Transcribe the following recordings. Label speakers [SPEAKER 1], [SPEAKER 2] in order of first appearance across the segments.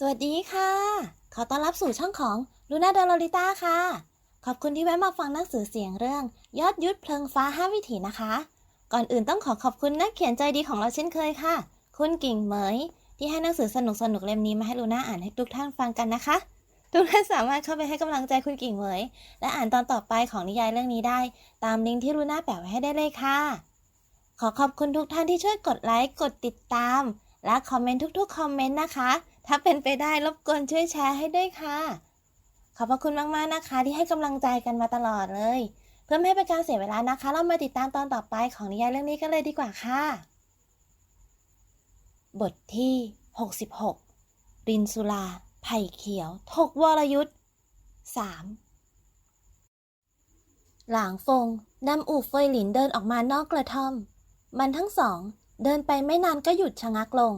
[SPEAKER 1] สวัสดีค่ะ ขอต้อนรับสู่ช่องของลูน่าดาลลิต้าค่ะ ขอบคุณที่แวะมาฟังหนังสือเสียงเรื่อง ยอดยุทธเพลิงฟ้าห้าวิถีนะคะ ก่อนอื่นต้องขอขอบคุณนักเขียนใจดีของเราเช่นเคยค่ะ คุณกิ่งเหมย ที่ให้หนังสือสนุกสนุกเล่มนี้มาให้ลูน่าอ่านให้ทุกท่านฟังกันนะคะ ทุกท่านสามารถเข้าไปให้กำลังใจคุณกิ่งเหมย และอ่านตอนต่อไปของนิยายเรื่องนี้ได้ ตามลิงก์ที่ลูน่าแปะไว้ให้ได้เลยค่ะ ขอขอบคุณทุกท่านที่ช่วยกดไลค์กดติดตาม และคอมเมนต์ทุกๆคอมเมนต์นะคะ ถ้าเป็นไปได้รบกวนช่วยแชร์ให้ด้วยค่ะ ขอบพระคุณมากๆนะคะ ที่ให้กำลังใจกันมาตลอดเลย เพื่อไม่ให้เป็นการเสียเวลานะคะ เรามาติดตามตอนต่อไปของนิยายเรื่องนี้กันเลยดีกว่าค่ะ บทที่ 66 รินสุลา ไผ่เขียว ทกวรยุทธ์ 3 หลางฟงนำอู่เฟยหลินเดินออกมานอกกระท่อม มันทั้งสอง เดินไปไม่นานก็หยุดชะงักลง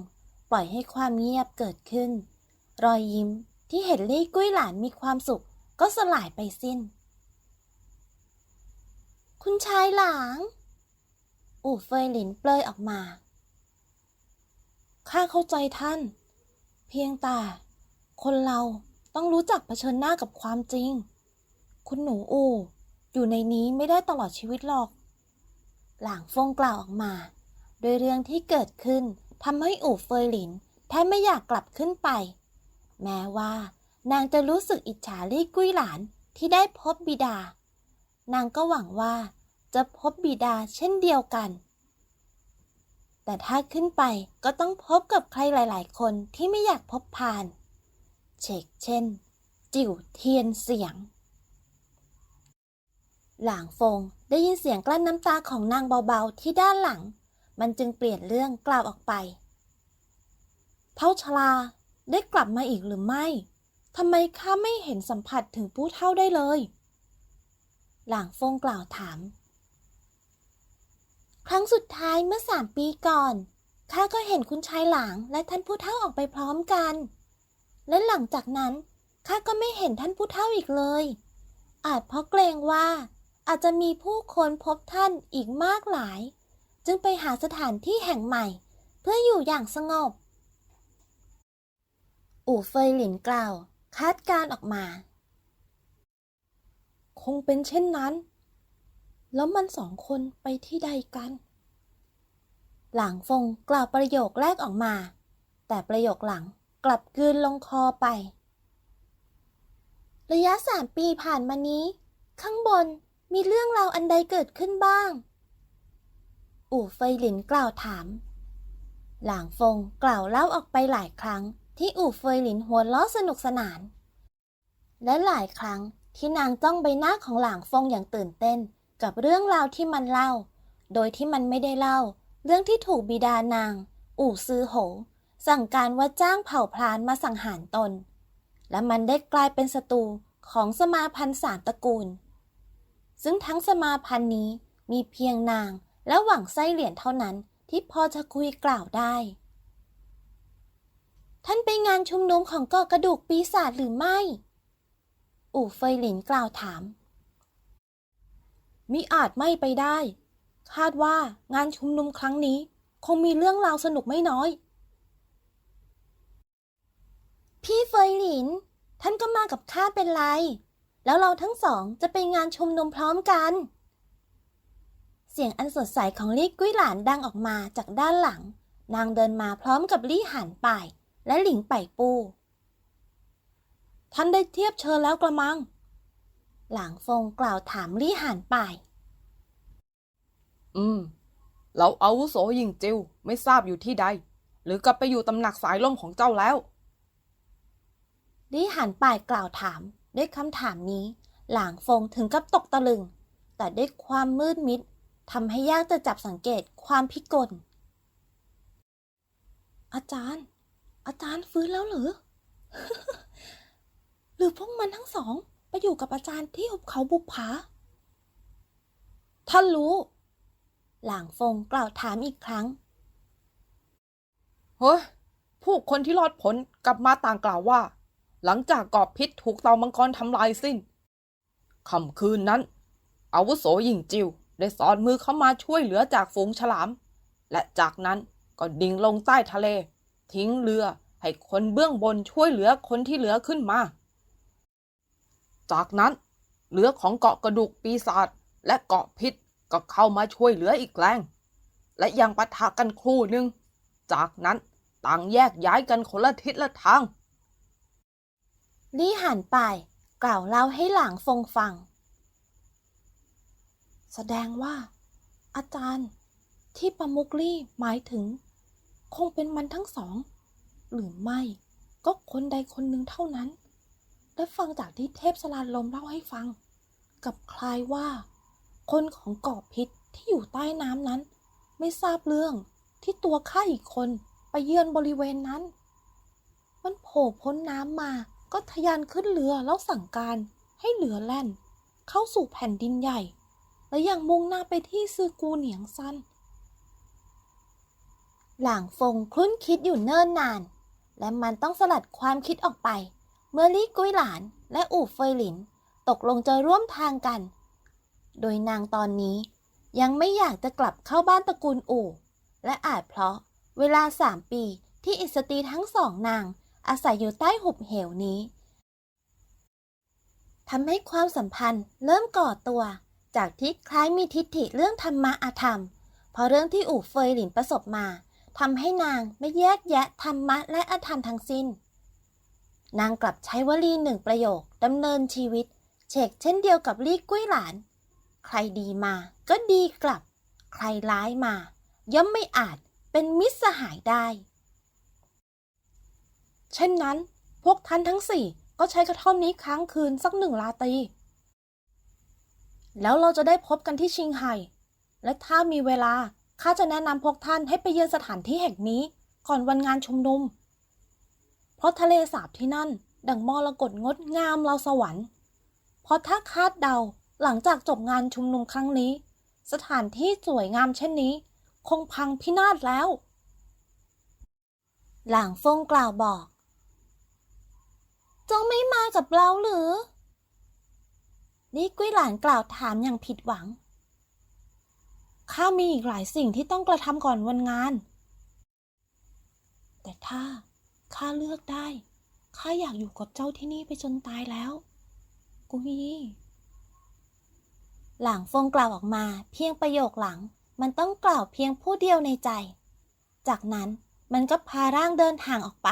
[SPEAKER 1] ปล่อยให้ความเงียบเกิดขึ้น รอยยิ้มที่เห็นลี่กุ้ยหลานมีความสุขก็สลายไปสิ้น คุณชายหลาง อู่เฟยหลินเปลยออกมา ข้าเข้าใจท่าน เพียงแต่ คนเราต้องรู้จักเผชิญหน้ากับความจริง คุณหนูอู่อยู่ในนี้ไม่ได้ตลอดชีวิตหรอก หลางฟงกล่าวออกมา โดยเรื่องที่เกิดขึ้น ทำให้อู่เฟยหลินแทบไม่อยากกลับขึ้นไป แม้ว่านางจะรู้สึกอิจฉาลี่กุ้ยหลานที่ได้พบบิดา นางก็หวังว่าจะพบบิดาเช่นเดียวกัน แต่ถ้าขึ้นไปก็ต้องพบกับใครหลาย ๆ คนที่ไม่อยากพบผ่านเชกเช่น จิ๋วเทียนเสียง หลางฟงได้ยินเสียงกลั้นน้ำตาของนางเบา ๆ ที่ด้านหลัง มันจึงเปลี่ยนเรื่องกล่าวออกไป เท่าชลาได้กลับมาอีกหรือไม่ ทำไมข้าไม่เห็นสัมผัสถึงผู้เท่าได้เลย หลางฟงกล่าวถาม ครั้งสุดท้ายเมื่อสามปีก่อน ข้าก็เห็นคุณชายหลางและท่านผู้เท่าออกไปพร้อมกัน และหลังจากนั้นข้าก็ไม่เห็นท่านผู้เท่าอีกเลย อาจเพราะเกรงว่าอาจจะมีผู้คนพบท่านอีกมากหลาย จึงไปหาสถานที่แห่งใหม่ เพื่ออยู่อย่างสงบ อู่เฟยหลินกล่าว คาดการณ์ออกมา คงเป็นเช่นนั้น แล้วมันสองคนไปที่ใดกัน หลังฟงกล่าวประโยคแรกออกมา แต่ประโยคหลังกลับกืนลงคอไประยะสามปีผ่านมานี้ ข้างบนมีเรื่องราวอันใดเกิดขึ้นบ้าง อู่เฟยหลินกล่าวถาม หลางฟงกล่าวเล่าออกไปหลายครั้ง ที่อู่เฟยหลินหัวล้อสนุกสนาน และหลายครั้งที่นางจ้องใบหน้าของหลางฟงอย่างตื่นเต้น กับเรื่องราวที่มันเล่า โดยที่มันไม่ได้เล่า เรื่องที่ถูกบิดานาง อู่ซือโห สั่งการว่าจ้างเผ่าพลานมาสังหารตน และมันได้กลายเป็นศัตรูของสมาพันธ์สามตระกูล ซึ่งทั้งสมาพันธ์นี้มีเพียงนาง และหวังไส้เหรียญเท่านั้นที่พอจะคุยกล่าวได้ ท่านไปงานชุมนุมของเกาะกระดูกปีศาจหรือไม่ อู่เฟยหลินกล่าวถาม มิอาจไม่ไปได้ คาดว่างานชุมนุมครั้งนี้ คงมีเรื่องราวสนุกไม่น้อย พี่เฟยหลิน ท่านก็มากับข้าเป็นไร แล้วเราทั้งสองจะไปงานชุมนุมพร้อมกัน สียงอันสดใสของลี่กุ้ยหลานดังออกมาจากด้านหลัง นางเดินมาพร้อมกับลี่หันป่าย และหลิงไป่ปูท่านได้เทียบเชิญแล้วกระมัง หลางฟงกล่าวถามลี่หันป่าย
[SPEAKER 2] อืม เราอาวุโสยิงจิวไม่ทราบอยู่ที่ใด หรือกลับไปอยู่ตำหนักสายล่มของเจ้าแล้ว
[SPEAKER 1] ลี่หันป่ายกล่าวถามด้วยคำถามนี้ หลางฟงถึงกับตกตะลึง แต่ด้วยความมืดมิด ทำให้ยากจะจับสังเกตความพิกล อาจารย์ อาจารย์ฟื้นแล้วหรือ หรือพวกมันทั้งสองไปอยู่กับอาจารย์ที่หุบเขาบุปผา ท่านรู้ หลางฟงกล่าวถามอีกครั้ง
[SPEAKER 2] เฮ้ย ผู้คนที่รอดพ้นกลับมาต่างกล่าวว่า หลังจากกอบพิษถูกเตามังกรทำลายสิ้นค่ำคืนนั้น อาวุโสยิงจิว ได้สอนมือเข้ามาช่วยเหลือจากฝูงฉลาม และจากนั้นก็ดิ่งลงใต้ทะเล ทิ้งเรือให้คนเบื้องบนช่วยเหลือคนที่เหลือขึ้นมา จากนั้นเรือของเกาะกระดูกปีศาจและเกาะพิษก็เข้ามาช่วยเหลืออีกแรงและยังปะทะกันครู่หนึ่ง จากนั้นต่างแยกย้ายกันคนละทิศละทาง
[SPEAKER 1] ลี่หันไป กล่าวเล่าให้หลางฟงฟัง แสดงว่า อาจารย์ที่ประมุกลี่หมายถึง คงเป็นมันทั้งสอง หรือไม่ก็คนใดคนหนึ่งเท่านั้น และฟังจากที่เทพสลานลมเล่าให้ฟัง กับคลายว่า คนของเกาะพิษที่อยู่ใต้น้ำนั้น ไม่ทราบเรื่องที่ตัวข้าอีกคนไปเยือนบริเวณนั้น มันโผล่พ้นน้ำมาก็ทะยานขึ้นเรือแล้วสั่งการให้เรือแล่น เข้าสู่แผ่นดินใหญ่ และยังมุ่งหน้าไปที่ซือกูเหนียงซัน หลางฟงคลุ้นคิดอยู่เนิ่นนาน และมันต้องสลัดความคิดออกไป เมื่อลี่กุ้ยหลานและอู่เฟยหลิน ตกลงจะร่วมทางกัน โดยนางตอนนี้ยังไม่อยากจะกลับเข้าบ้านตระกูลอู่ และอาจเพราะเวลาสามปีที่อิสตีทั้งสองนางอาศัยอยู่ใต้หุบเหวนี้ทำให้ความสัมพันธ์เริ่มก่อตัว จากที่คล้ายมีทิฏฐิเรื่องธรรมะอาธรรม เพราะเรื่องที่อู่เฟยหลินประสบมาทำให้นางไม่แยกแยะธรรมะและอาธรรมทั้งสิ้น นางกลับใช้วลีหนึ่งประโยคดำเนินชีวิต เฉกเช่นเดียวกับลี่กุ้ยหลาน ใครดีมาก็ดีกลับ ใครร้ายมา ย่อมไม่อาจเป็นมิตรสหายได้ เช่นนั้น พวกท่านทั้งสี่ก็ใช้กระท่อมนี้ค้างคืนสักหนึ่งราตี แล้วเราจะได้พบกันที่ชิงไห่ และถ้ามีเวลาข้าจะแนะนำพวกท่านให้ไปเยือนสถานที่แห่งนี้ก่อนวันงานชุมนุม เพราะทะเลสาบที่นั่น ดังมรกตงดงามเราสวรรค์ เพราะถ้าคาดเดาหลังจากจบงานชุมนุมครั้งนี้ สถานที่สวยงามเช่นนี้ คงพังพินาศแล้ว หลางฟงกล่าวบอกจงไม่มากับเราหรือ นี่กุ้ยหลานกล่าวถามอย่างผิดหวัง ข้ามีอีกหลายสิ่งที่ต้องกระทำก่อนวันงาน แต่ถ้าข้าเลือกได้ ข้าอยากอยู่กับเจ้าที่นี่ไปจนตายแล้ว กุยหลังฟงกล่าวออกมาเพียงประโยคหลัง มันต้องกล่าวเพียงผู้เดียวในใจ จากนั้นมันก็พาร่างเดินทางออกไป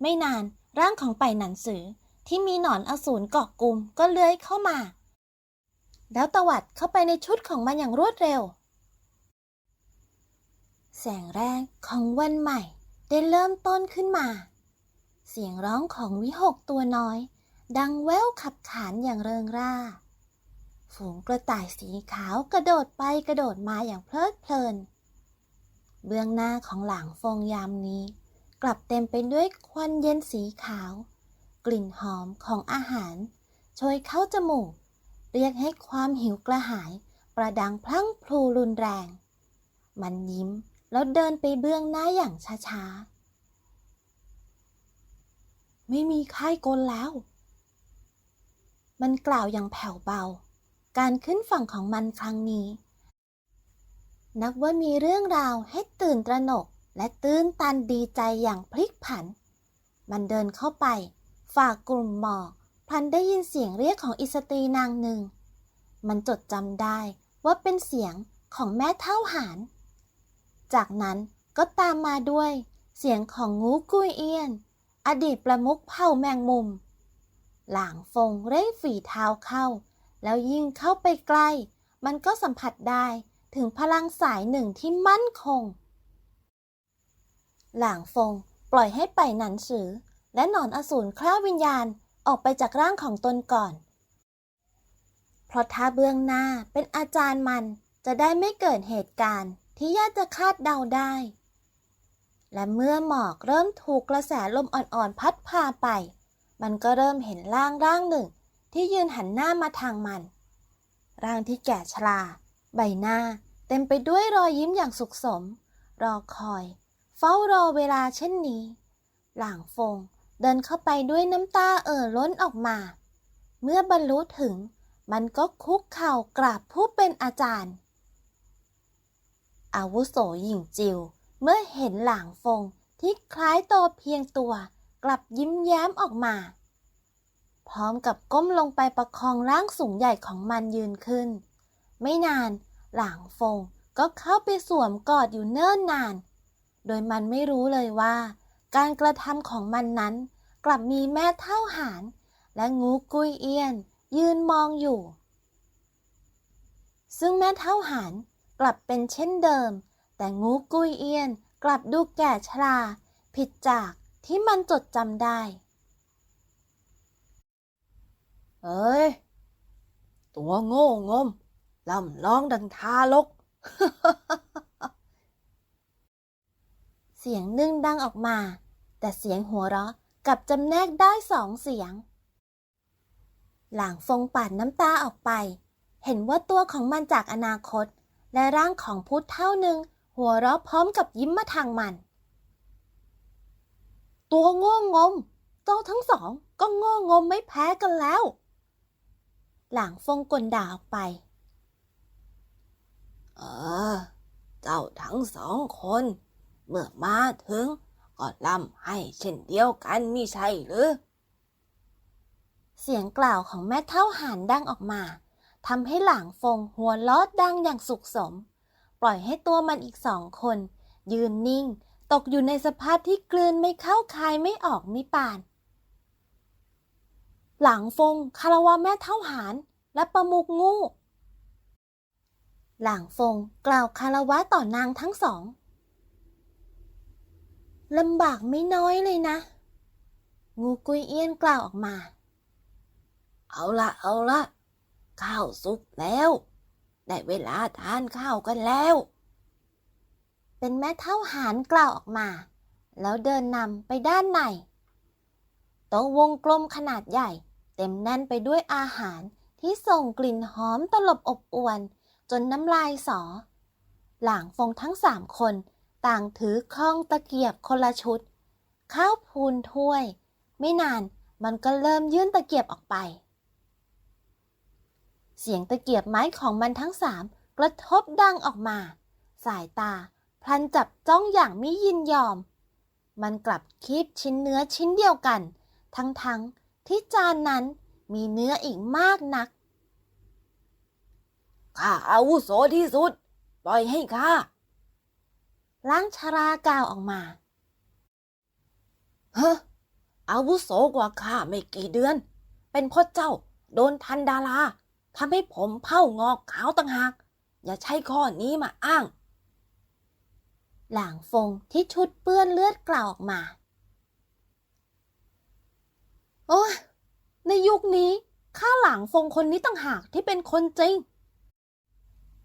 [SPEAKER 1] ไม่นานร่างของไปหนันสือ ที่มีหนอนอสูรเกาะกลุ่มก็เลื้อยเข้ามา แล้วตวัดเข้าไปในชุดของมันอย่างรวดเร็ว แสงแรกของวันใหม่ ได้เริ่มต้นขึ้นมา เสียงร้องของวิหกตัวน้อย ดังแว่วขับขานอย่างเริงร่า ฝูงกระต่ายสีขาวกระโดดไปกระโดดมาอย่างเพลิดเพลิน เบื้องหน้าของหลังฟงยามนี้ กลับเต็มไปด้วยควันเย็นสีขาว กลิ่นหอมของอาหารโชยเข้าจมูก เรียกให้ความหิวกระหาย ประดังพลั่งพลูรุนแรง มันยิ้มแล้วเดินไปเบื้องหน้าอย่างช้าๆ ไม่มีค่ายกลแล้ว มันกล่าวอย่างแผ่วเบา การขึ้นฝั่งของมันครั้งนี้ นับว่ามีเรื่องราวให้ตื่นตระหนกและตื้นตันดีใจอย่างพลิกผัน มันเดินเข้าไป ฝ่ากลุ่มหมอกพลันได้ยินเสียงเรียกของอิสตรีนางหนึ่ง มันจดจำได้ว่าเป็นเสียงของแม่เท่าหาน จากนั้นก็ตามมาด้วยเสียงของงูกุยเอียน อดีตประมุขเผ่าแมงมุม หลางฟงเร่งฝีเท้าเข้า แล้วยิ่งเข้าไปใกล้ มันก็สัมผัสได้ถึงพลังสายหนึ่งที่มั่นคง หลางฟงปล่อยให้ไปหนันสือ และหนอนอสูรคล้าวิญญาณออกไปจากร่างของตนก่อน เพราะถ้าเบื้องหน้าเป็นอาจารย์มันจะได้ไม่เกิดเหตุการณ์ที่ยากจะคาดเดาได้ และเมื่อหมอกเริ่มถูกกระแสลมอ่อนๆพัดพาไป มันก็เริ่มเห็นร่างร่างหนึ่งที่ยืนหันหน้ามาทางมัน ร่างที่แก่ชรา ใบหน้าเต็มไปด้วยรอยยิ้มอย่างสุขสม รอคอย เฝ้ารอเวลาเช่นนี้ หลางฟง เดินเข้าไปด้วยน้ำตาเอ่อล้นออกมา เมื่อบรรลุถึง มันก็คุกเข่ากราบผู้เป็นอาจารย์ อาวุโสหญิงจิว เมื่อเห็นหลางฟงที่คล้ายโตเพียงตัว กลับยิ้มแย้มออกมา พร้อมกับก้มลงไปประคองร่างสูงใหญ่ของมันยืนขึ้น ไม่นานหลางฟงก็เข้าไปสวมกอดอยู่เนิ่นนาน โดยมันไม่รู้เลยว่า การกระทำของมันนั้น กลับมีแม่เท่าหานและงูกุยเอียน ยืนมองอยู่ ซึ่งแม่เท่าหานกลับเป็นเช่นเดิม แต่งูกุยเอียนกลับดูแก่ชรา ผิดจากที่มันจดจำได้
[SPEAKER 2] เอ้ย ตัวโง่งมลำร้องดังทารก
[SPEAKER 1] สียงนึ่งดังออกมา แต่เสียงหัวเราะกลับจำแนกได้สองเสียง หลางฟงปาดน้ำตาออกไป เห็นว่าตัวของมันจากอนาคต และร่างของพุทธเท่าหนึ่งหัวเราะพร้อมกับยิ้มมาทางมัน ตัวโง่งม เจ้าทั้งสองก็โง่งมไม่แพ้กันแล้ว หลางฟงกลด่าออกไป
[SPEAKER 2] เออ เจ้าทั้งสองคน เมื่อมาถึงก็ล่ำให้เช่นเดียวกันมิใช่หรือ
[SPEAKER 1] เสียงกล่าวของแม่เท่าหานดังออกมาทำให้หลางฟงหัวลอดดังอย่างสุขสม ปล่อยให้ตัวมันอีกสองคน ยืนนิ่ง ตกอยู่ในสภาพที่กลืนไม่เข้าคายไม่ออกมิปาน หลังฟงคารวะแม่เท่าหานและประมุกงูหลังฟงกล่าวคารวะต่อนางทั้งสอง ลำบากไม่น้อยเลยนะ งูกุยเอี้ยนกล่าวออกมา
[SPEAKER 2] เอาละเอาละข้าวสุกแล้ว ได้เวลาทานข้าวกันแล้ว
[SPEAKER 1] เป็นแม่เท่าหารกล่าวออกมา แล้วเดินนำไปด้านในโต๊ะวงกลมขนาดใหญ่ เต็มแน่นไปด้วยอาหารที่ส่งกลิ่นหอมตลบอบอวน จนน้ำลายสอ หลางฟงทั้งสามคน ต่างถือข้องตะเกียบคนละชุด ข้าวพูนถ้วย ไม่นานมันก็เริ่มยื่นตะเกียบออกไป เสียงตะเกียบไม้ของมันทั้งสามกระทบดังออกมา สายตาพลันจับจ้องอย่างไม่ยินยอม มันกลับคีบชิ้นเนื้อชิ้นเดียวกัน ทั้งๆที่จานนั้นมีเนื้ออีกมากนัก
[SPEAKER 2] ข้าอาวุโสที่สุด ปล่อยให้ข้า
[SPEAKER 1] ล้างชรากาวออกมา
[SPEAKER 2] เฮ้ออาวุโสกว่าข้าไม่กี่เดือน เป็นพ่อเจ้า โดนทันดาราทำให้ผมเผ่างอกขาวต่างหาก อย่าใช้ข้อนี้มาอ้าง
[SPEAKER 1] หลางฟงที่ชุดเปื้อนเลือดกล่าวออกมา โอ้ยในยุคนี้ข้าหลางฟงคนนี้ต่างหากที่เป็นคนจริง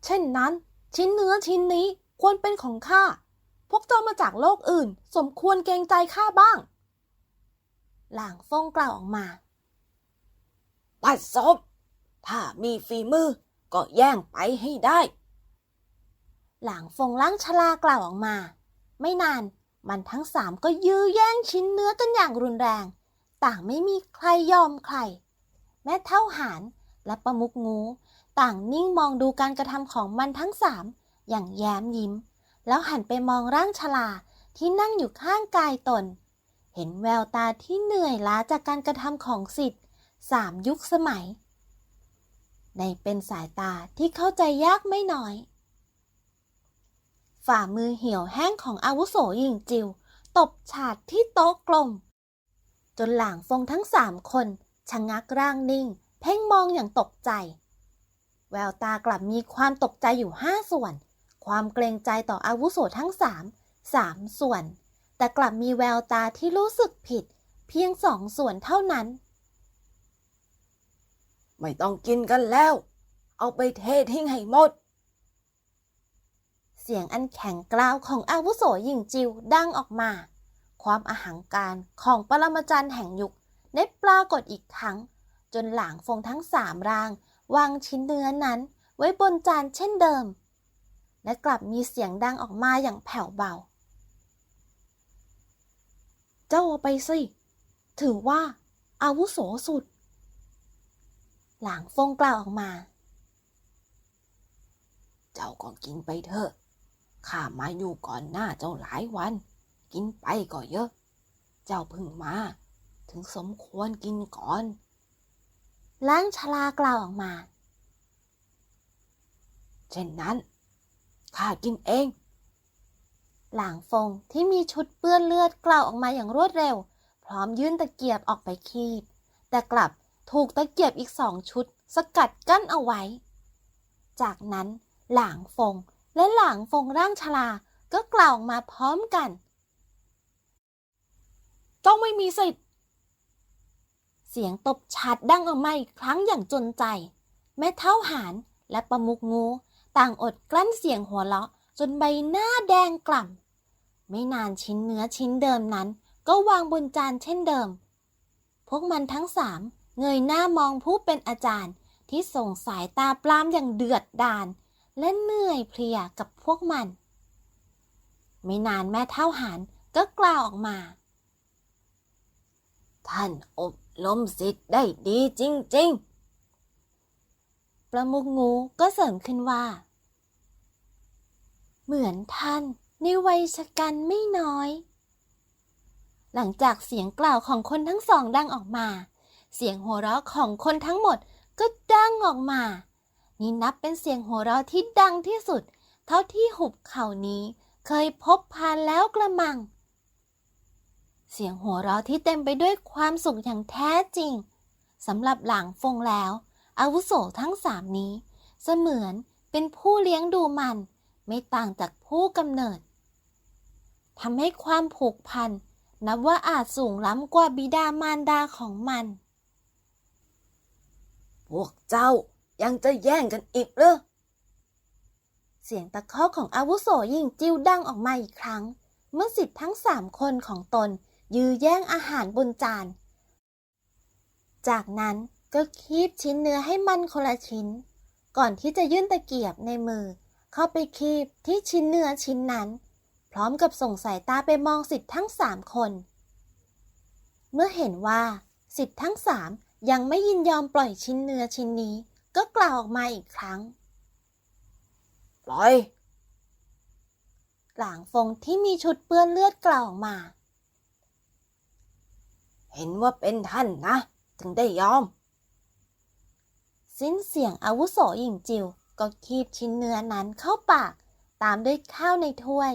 [SPEAKER 1] เช่นนั้น ชิ้นเนื้อชิ้นนี้ควรเป็นของข้า พวกเจ้ามาจากโลกอื่น สมควรเกรงใจข้าบ้าง หลางฟงกล่าวออกมา
[SPEAKER 2] ปัดศพถ้ามีฝีมือก็แย่งไปให้ได้
[SPEAKER 1] หลางฟงล้างชลากล่าวออกมา ไม่นานมันทั้งสามก็ยื้อแย่งชิ้นเนื้อกันอย่างรุนแรง ต่างไม่มีใครยอมใคร แม่เท่าหารและประมุกงู ต่างนิ่งมองดูการกระทำของมันทั้งสามอย่างแย้มยิ้ม แล้วหันไปมองร่างชลาที่นั่งอยู่ข้างกายตน เห็นแววตาที่เหนื่อยล้าจากการกระทำของสิทธิ์สามยุคสมัย ในเป็นสายตาที่เข้าใจยากไม่น้อย ฝ่ามือเหี่ยวแห้งของอาวุโสหญิงจิว ตบฉาดที่โต๊ะกลม จนหลางฟงทั้งสามคนชะงักร่างนิ่ง เพ่งมองอย่างตกใจ แววตากลับมีความตกใจอยู่ห้าส่วน ความเกรงใจต่ออาวุโสทั้งสามสามส่วน แต่กลับมีแววตาที่รู้สึกผิด เพียงสองส่วนเท่านั้น
[SPEAKER 2] ไม่ต้องกินกันแล้ว เอาไปเททิ้งให้หมด
[SPEAKER 1] เสียงอันแข็งกร้าวของอาวุโสหญิงจิวดังออกมา ความอาหังการของปรมาจารย์แห่งยุคได้ปรากฏอีกครั้ง จนหลางฟงทั้งสามร่าง วางชิ้นเนื้อนั้นไว้บนจานเช่นเดิม และกลับมีเสียงดังออกมาอย่างแผ่วเบา เจ้าเอไปสิ ถือว่า อาวุโสสุด หลางฟงกล่าวออกมา
[SPEAKER 2] เจ้าก็กินไปเถอะ ข้ามาอยู่ก่อนหน้าเจ้าหลายวัน กินไปก็เยอะ เจ้าพึ่งมา ถึงสมควรกินก่อน
[SPEAKER 1] ล้างชลากล่าวออกมา
[SPEAKER 2] เช่นนั้น ข้ากินเอง
[SPEAKER 1] หลางฟงที่มีชุดเปื้อนเลือดกล่าวออกมาอย่างรวดเร็ว พร้อมยื่นตะเกียบออกไปคีบ แต่กลับถูกตะเกียบอีกสองชุด สกัดกั้นเอาไว้ จากนั้นหลางฟงและหลางฟงร่างชลาก็กล่าวออกมาพร้อมกัน
[SPEAKER 2] ต้องไม่มีสิทธิ์
[SPEAKER 1] เสียงตบชัดดังออกมาอีกครั้งอย่างจนใจ แม่เท่าหานและประมุกงู ต่างอดกลั้นเสียงหัวเราะจนใบหน้าแดงกล่ำ ไม่นานชิ้นเนื้อชิ้นเดิมนั้น ก็วางบนจานเช่นเดิม พวกมันทั้งสามเงยหน้ามองผู้เป็นอาจารย์ที่ส่งสายตาปลามอย่างเดือดดาลและเหนื่อยเพลียกับพวกมัน ไม่นานแม่เท่าหานก็กล่าวออกมา
[SPEAKER 2] ท่านอบรมสิทธิ์ได้ดีจริง
[SPEAKER 1] ประมุกงูก็เสริมขึ้นว่า เหมือนท่านในวัยชะกันไม่น้อย หลังจากเสียงกล่าวของคนทั้งสองดังออกมา เสียงหัวเราะของคนทั้งหมดก็ดังออกมา นี่นับเป็นเสียงหัวเราะที่ดังที่สุด เท่าที่หุบเขานี้เคยพบผ่านแล้วกระมัง เสียงหัวเราะที่เต็มไปด้วยความสุขอย่างแท้จริงสำหรับหลังฟงแล้ว อาวุโสทั้งสามนี้ เสมือนเป็นผู้เลี้ยงดูมัน ไม่ต่างจากผู้กำเนิดทำให้ความผูกพัน นับว่าอาจสูงล้ำกว่าบิดามารดาของมัน
[SPEAKER 2] พวกเจ้ายังจะแย่งกันอีกเหรอ
[SPEAKER 1] เสียงตะคอกของอาวุโสยิงจิ้วดังออกมาอีกครั้ง เมื่อสิทธิ์ทั้งสามคนของตนยื้อแย่งอาหารบนจาน จากนั้น ก็คีบชิ้นเนื้อให้มันคนละชิ้น ก่อนที่จะยื่นตะเกียบในมือ เข้าไปคีบที่ชิ้นเนื้อชิ้นนั้น พร้อมกับส่งสายตาไปมองสิทธิ์ทั้งสามคน เมื่อเห็นว่าสิทธิ์ทั้งสามยังไม่ยินยอมปล่อยชิ้นเนื้อชิ้นนี้ ก็กล่าวออกมาอีกครั้ง
[SPEAKER 2] ปล่อย
[SPEAKER 1] หลางฟงที่มีชุดเปื้อนเลือดกล่าวออกมา
[SPEAKER 2] เห็นว่าเป็นท่านนะ ถึงได้ยอม
[SPEAKER 1] สิ้นเสียงอาวุโสหญิงจิวก็คีบชิ้นเนื้อนั้นเข้าปาก ตามด้วยข้าวในถ้วย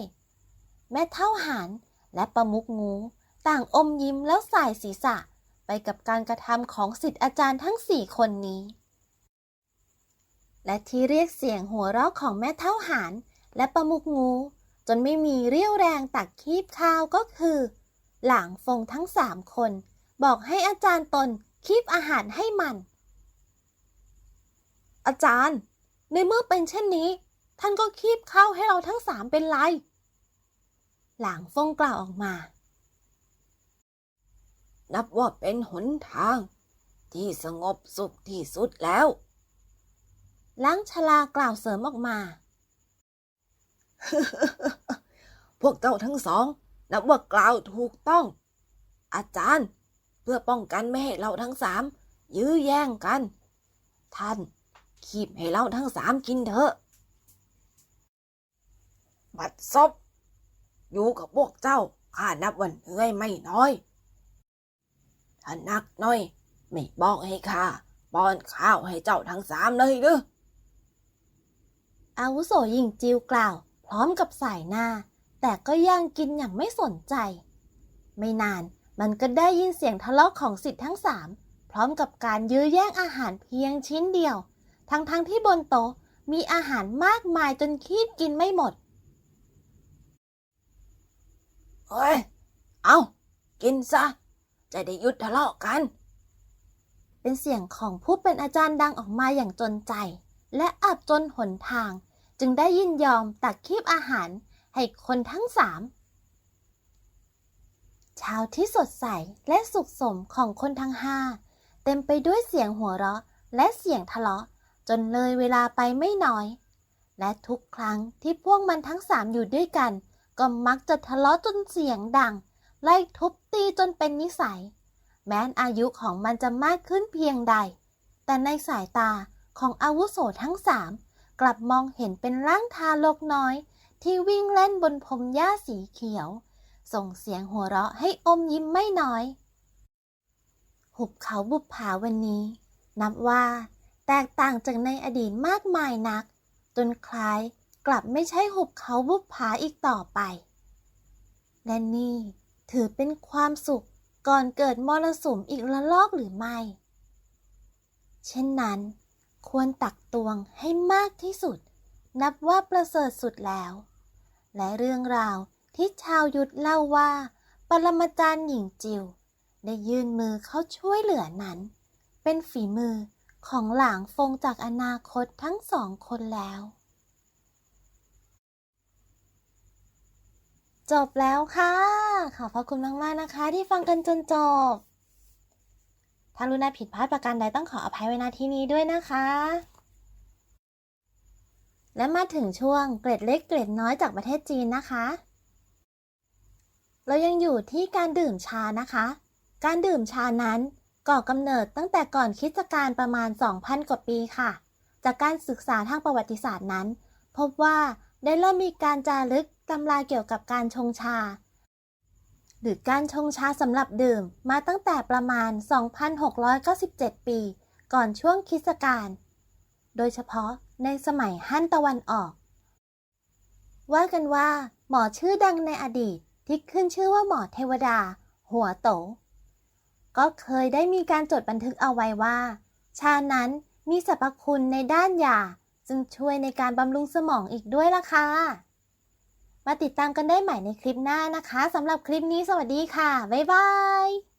[SPEAKER 1] แม่เท่าหานและประมุกงู ต่างอมยิ้มแล้วสายศีรษะไปกับการกระทำของสิทธิ์อาจารย์ทั้งสี่คนนี้ และที่เรียกเสียงหัวเราะของแม่เท่าหานและประมุกงู จนไม่มีเรี่ยวแรงตักคีบข้าวก็คือ หลางฟงทั้งสามคน บอกให้อาจารย์ตนคีบอาหารให้มัน อาจารย์ ในเมื่อเป็นเช่นนี้ ท่านก็คีบข้าวให้เราทั้งสามเป็นไร หลางฟงกล่าวออกมา
[SPEAKER 2] นับว่าเป็นหนทาง ที่สงบสุขที่สุดแล้ว
[SPEAKER 1] ล้างชลากล่าวเสริมออกมา
[SPEAKER 2] พวกเจ้าทั้งสอง นับว่ากล่าวถูกต้อง อาจารย์ เพื่อป้องกันไม่ให้เราทั้งสามยื้อแย่งกัน ท่าน คีบให้เราทั้งสามกินเถอะ บัดซบอยู่กับพวกเจ้าข้านับวันเหนื่อยไม่น้อยถ้านักน้อย ไม่บอกให้ข้าป้อนข้าวให้เจ้าทั้งสามเลยหรือ
[SPEAKER 1] อาวุโสหญิงจิวกล่าว พร้อมกับสายหน้า แต่ก็ยังกินอย่างไม่สนใจ ไม่นานมันก็ได้ยินเสียงทะเลาะของสิทธิ์ทั้งสามพร้อมกับการยื้อแย่งอาหารเพียงชิ้นเดียว ทั้งๆทที่บนโต๊ะมีอาหารมากมายจนคีบกินไม่หมด
[SPEAKER 2] เฮ้ย เอากินซะ จะได้หยุดทะเลาะกัน
[SPEAKER 1] เป็นเสียงของผู้เป็นอาจารย์ดังออกมาอย่างจนใจ และอับจนหนทาง จึงได้ยินยอมตักคีบอาหารให้คนทั้งสามเช้าที่สดใสและสุขสมของคนทั้งห้า เต็มไปด้วยเสียงหัวเราะและเสียงทะเลาะ จนเลยเวลาไปไม่น้อย และทุกครั้งที่พวกมันทั้งสามอยู่ด้วยกัน ก็มักจะทะเลาะจนเสียงดัง ไล่ทุบตีจนเป็นนิสัย แม้นอายุของมันจะมากขึ้นเพียงใด แต่ในสายตาของอาวุโสทั้งสามกลับมองเห็นเป็นร่างทารกน้อย ที่วิ่งเล่นบนพรมหญ้าสีเขียว ส่งเสียงหัวเราะให้อมยิ้มไม่น้อย หุบเขาบุปผาวันนี้ นับว่า แตกต่างจากในอดีตมากมายนัก จนคล้ายกลับไม่ใช่หุบเขาบุปผาอีกต่อไป และนี่ถือเป็นความสุขก่อนเกิดมรสุมอีกระลอกหรือไม่ เช่นนั้น ควรตักตวงให้มากที่สุด นับว่าประเสริฐสุดแล้ว และเรื่องราวที่ชาวยุทธเล่าว่า ปรมาจารย์หญิงจิว ได้ยื่นมือเข้าช่วยเหลือนั้น เป็นฝีมือ ของหลางฟงจากอนาคตทั้งสองคนแล้ว จบแล้วค่ะ ขอบพระคุณมาก ๆ นะคะ ที่ฟังกันจนจบ ถ้ารู้นาผิดพลาดประการใดต้องขออภัยไว้ณที่นี้ด้วยนะคะ และมาถึงช่วงเกร็ดเล็กเกร็ดน้อยจากประเทศจีนนะคะ เรายังอยู่ที่การดื่มชานะคะ การดื่มชานั้น ก่อกำเนิดตั้งแต่ก่อนคริสตกาลประมาณ 2,000 กว่าปีค่ะ จากการศึกษาทางประวัติศาสตร์นั้น พบว่าได้เริ่มมีการจารึกตำราเกี่ยวกับการชงชา หรือการชงชาสำหรับดื่มมาตั้งแต่ประมาณ 2,697 ปี ก่อนช่วงคริสตกาลโดยเฉพาะในสมัยฮั่นตะวันออก ว่ากันว่า หมอชื่อดังในอดีตที่ขึ้นชื่อว่าหมอเทวดา หัวโต ก็เคยได้มีการจดบันทึกเอาไว้ว่า ชานั้นมีสรรพคุณในด้านยาซึ่งช่วยในการบำรุงสมองอีกด้วยล่ะค่ะ มาติดตามกันได้ใหม่ในคลิปหน้านะคะสำหรับคลิปนี้สวัสดีค่ะ บ๊ายบาย